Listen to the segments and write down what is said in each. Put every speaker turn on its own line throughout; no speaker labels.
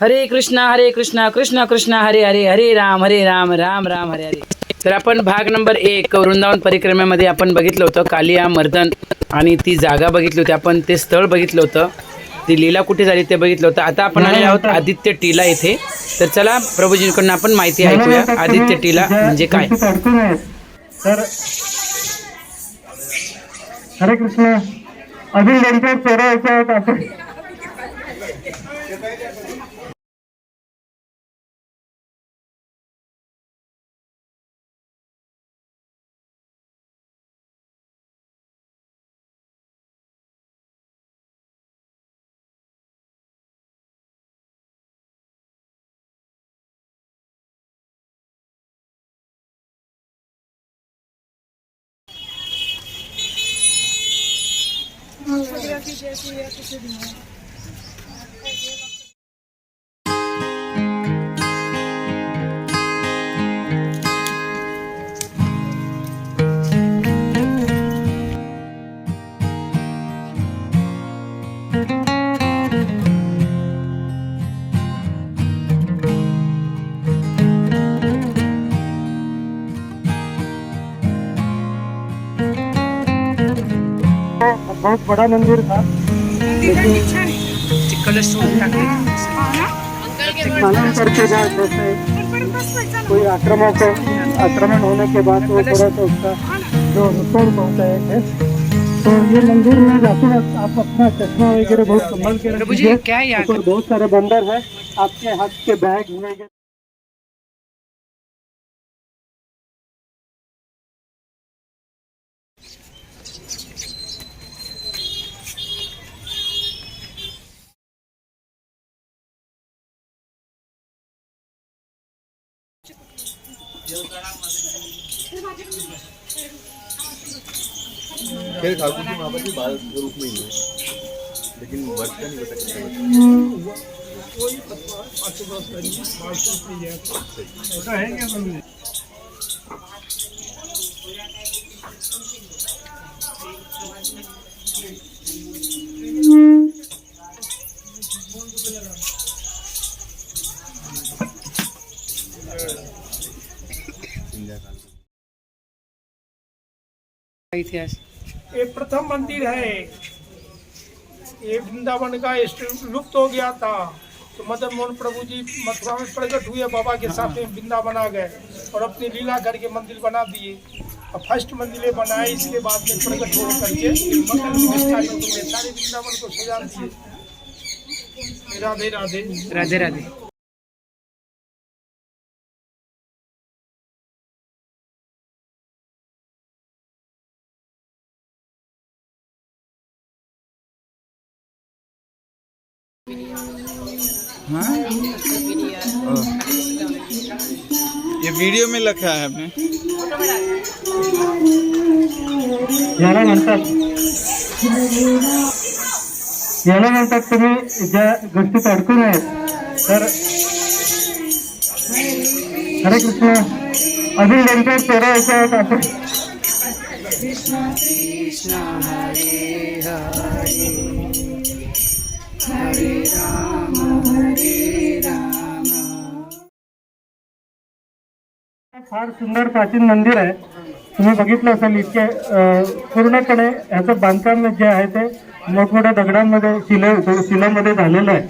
हरे कृष्णा हरे कृष्णा कृष्ण कृष्ण हरे हरे हरे राम हरे राम राम राम हरे हरे. तर आपण भाग नंबर एक वृंदावन परिक्रमेमध्ये आपण बघितलं होतं कालिया मर्दन आणि ती जागा बघितली होती. आपण ते स्थळ बघितलं होतं. ती लीला कुठे झाली ते बघितलं होतं. आता आपण आलेलो आहोत आदित्य टीला येथे तर चला प्रभूजींकडून आपण माहिती ऐकूया. आदित्य टीला म्हणजे काय?
तर हरे कृष्ण अजून ਛੋਟੀਆਂ ਚੀਜ਼ਾਂ ਸੀ ਜਾਂ ਕਿਸੇ ਦੀਆਂ आपण बहुत बड़ा मंदिर था।
कलश टाकले
कालांतर के बाद जैसे कोई आक्रमण को आक्रमण होने के बाद वो थोड़ा सा उसका जो नुकसान पहुँचाए थे तो ये मंदिर में जाते वक्त आप अपना चश्मा वगैरह बहुत संभल के रखिए।
क्या है यहाँ
ऊपर बहुत सारे बंदर है। आपके हाथ के बैग वगैरह
खेल ठाकुर जी वहाँ पर भी बाल के रूप में ही है लेकिन वर्ष नहीं बता कितना
इतिहास।
ये प्रथम मंदिर है। ये वृंदावन का लुप्त हो गया था। तो मदन मोहन प्रभु जी मथुरा में प्रकट हुए बाबा के साथ में वृंदावन आ गए और अपनी लीला करके मंदिर बना दिए। और फ़र्स्ट मंदिर बनाए इसके बाद में प्रकट हो करके प्रतिष्ठा की सारे वृंदावन को सजा दिए। राधे राधे।
राधे राधे।
ये वीडियो में लिखा है हमने।
याला म्हणतात याला म्हणतात तुम्ही ज्या गोष्टीत अडकून आहेत तर हरे कृष्ण अजून त्यांच्या चेहरा याच्यावर आपण. फार सुंदर प्राचीन मंदिर आहे. तुम्ही बघितलं असेल इतके पूर्णपणे ह्याचं बांधकाम जे आहे ते मोठमोठ्या दगडांमध्ये शिला शिलामध्ये झालेलं आहे.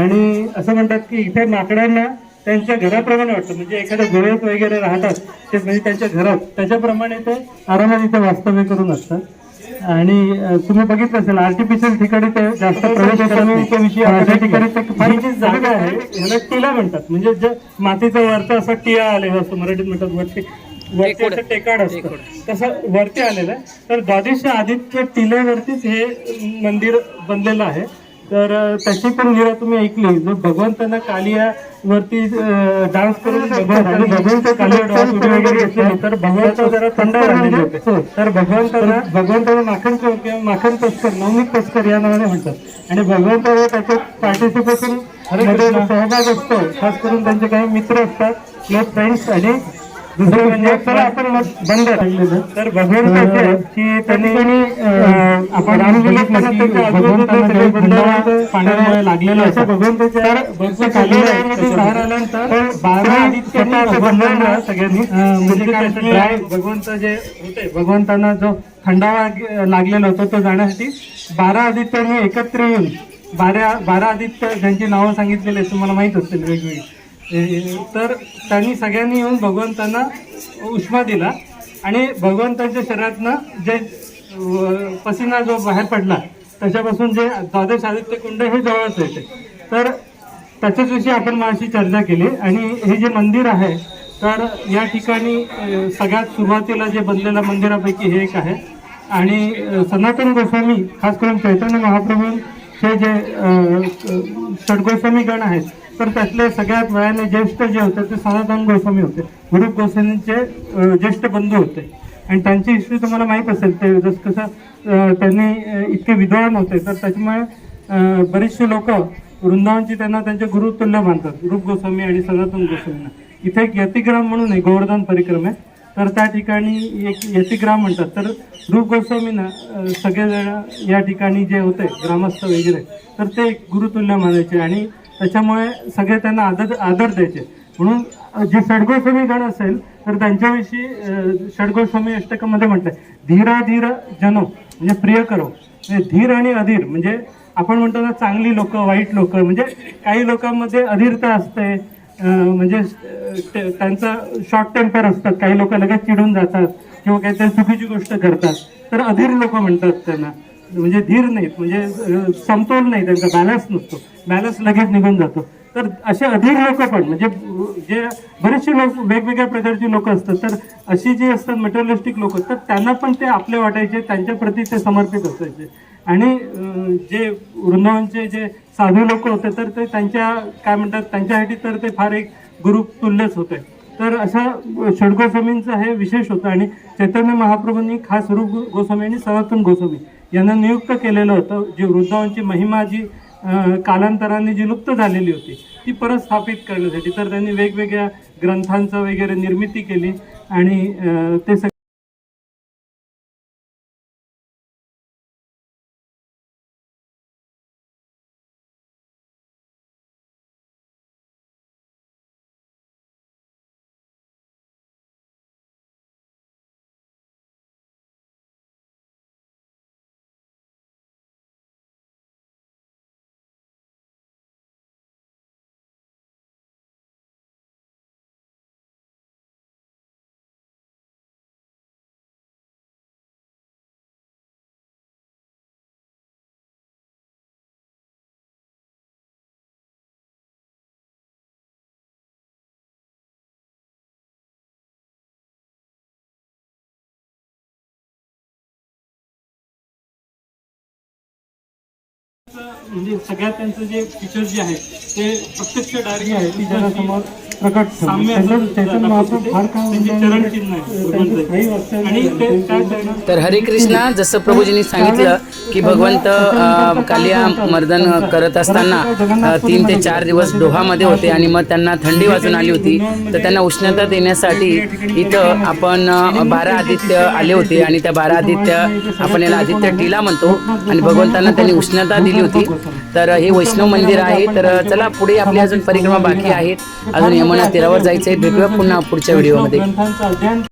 आणि असं म्हणतात की इथे माकडांना त्यांच्या घराप्रमाणे वाटतं. म्हणजे एखाद्या गुहेत वगैरे राहतात ते म्हणजे त्यांच्या घरात. त्याच्याप्रमाणे ते आरामात इथे वास्तव्य करून असतात. आणि तुम्ही बघितलं असेल आर्टिफिशियल ठिकाणी ते जास्त प्रवेश ठिकाणी जागा आहे ह्याला टिला म्हणतात. म्हणजे जे मातीचा वरचा असा टिळा आलेला असतो मराठीत म्हणतात वरती वरती
टेकोड.
असं टेकाड असतं. तसं वरती आलेलं आहे. तर द्वादश आदित्य टिल्यावरतीच हे मंदिर बनलेलं आहे. तर त्याची पण लीला तुम्ही ऐकली. जो भगवंतांना कालिया वरती डान्स करून तर भगवंत जरा थंड झालेले होते तर भगवंताला भगवंताला माखन किंवा माखन तस्कर नवनीत तस्कर या नावाने म्हणतात. आणि भगवंताला त्याच्यात पार्टिसिपेशन सहभाग असतो. खास करून त्यांचे काही मित्र असतात क्लोज फ्रेंड्स आणि दुसरं म्हणजे चला आपण मग बंद राहिलेलं तर भगवंताचे की त्यांनी अं, आपण पाण्यामुळे लागलेलं असं भगवंताच्या तर खाली बाहेर आल्यानंतर बारा आदित्यांनी भगवंतांना सगळ्यांनी म्हणजे काय ड्राय भगवंत जे होते भगवंतांना जो थंडावा ग- लागलेला होता तो जाण्यासाठी बारा आदित्यांनी एकत्र येऊन बारा बारा आदित्य ज्यांची नावं सांगितलेली आहेत तुम्हाला माहीत असतील वेगवेगळी तर त्यांनी सगळ्यांनी येऊन भगवंतांना उष्मा दिला आणि भगवंताच्या शरीरातनं जे पसिना जो बाहेर पडला त्याच्यापासून जे द्वादश आदित्य कुंड हे जवळच येते. तर त्याच्याच विषयी आपण माझी चर्चा केली आणि हे जे मंदिर आहे तर या ठिकाणी सगळ्यात सुरुवातीला जे बनलेल्या मंदिरापैकी हे एक आहे. आणि सनातन गोस्वामी खास करून चैतन्य महाप्रभूंचे जे षडगोस्वामी गण आहेत तर त्यातले सगळ्यात वयाने ज्येष्ठ जे होते ते सनातन गोस्वामी होते. गुरु गोस्वामींचे ज्येष्ठ बंधू होते. आणि त्यांची हिस्ट्री तुम्हाला माहीत असेल ते जसं कसं त्यांनी इतके विद्वान होते तर त्याच्यामुळे बरेचसे लोक वृंदावनची त्यांना त्यांचे गुरुतुल्य मानतात रूप गोस्वामी आणि सनातन गोस्वामींना. इथे एक यतिग्राम म्हणून आहे गोवर्धन परिक्रमे तर त्या ठिकाणी एक यतिग्राम म्हणतात. तर रूप गोस्वामींना सगळेजण या ठिकाणी जे होते ग्रामस्थ वगैरे तर ते एक गुरुतुल्य मानायचे आणि त्याच्यामुळे सगळे त्यांना आदर आदर द्यायचे. म्हणून जे षडगोस्वामी गण असेल तर त्यांच्याविषयी षडगोस्वामी अष्टकामध्ये म्हटलंय. धीरा धीर जनो म्हणजे प्रिय करो. म्हणजे धीर आणि अधीर म्हणजे आपण म्हणतो ना चांगली लोक वाईट लोक म्हणजे काही लोकांमध्ये अधीरता असते. म्हणजे ते- त्यांचा शॉर्ट टेम्पर असतात. काही लोक लगेच चिडून जातात किंवा काहीतरी चुकीची गोष्ट करतात. तर अधीर लोक म्हणतात त्यांना. म्हणजे धीर नाहीत म्हणजे समतोल नाही त्यांचा बॅलन्स नसतो. बॅलन्स लगेच निघून जातो. तर असे अधीर लोक पण म्हणजे जे बरेचसे लोक वेगवेगळ्या प्रकारची लोक असतात तर अशी जी असतात मटेरियलिस्टिक लोक तर त्यांना पण ते आपले वाटायचे त्यांच्या प्रती ते समर्पित असायचे. आणि जे वृंदावनचे जे साधू लोक होते तर ते त्यांच्या काय म्हणतात त्यांच्यासाठी तर ते फार एक गुरु तुल्यच होते. तर अशा षडगोस्वामींचं हे विशेष होतं. आणि चैतन्य महाप्रभूंनी खास रूप गोस्वामी आणि सनातन गोस्वामी यांना नियुक्त केलेलं होतं. जी वृद्धांची महिमा जी कालांतराने जी लुप्त झालेली होती ती परत स्थापित करण्यासाठी. तर त्यांनी वेगवेगळ्या ग्रंथांचं वगैरे निर्मिती केली आणि ते सग म्हणजे सगळ्यात त्यांचं जे फीचर्स जे आहेत ते प्रत्यक्ष डायरेक्ट आहे. ती जगासमोर प्रकट साम्य चरण चिन्ह आहे. आणि ते
तर हरे कृष्णा जसं प्रभूजींनी सांगितलं की भगवंत कालिया मर्दन करत असताना तीन ते चार दिवस डोहामध्ये होते आणि मग त्यांना थंडी वाजून आली होती. तर त्यांना उष्णता देण्यासाठी इथं आपण बारा आदित्य आले होते आणि त्या बारा आदित्य आपण याला आदित्य टीला म्हणतो. आणि भगवंतांना त्यांनी उष्णता दिली होती. तर हे वैष्णव मंदिर आहे. तर चला पुढे आपली अजून परिक्रमा बाकी आहेत. अजून यमुना तीरावर जायचं आहे भेटूया पुन्हा पुढच्या व्हिडिओमध्ये.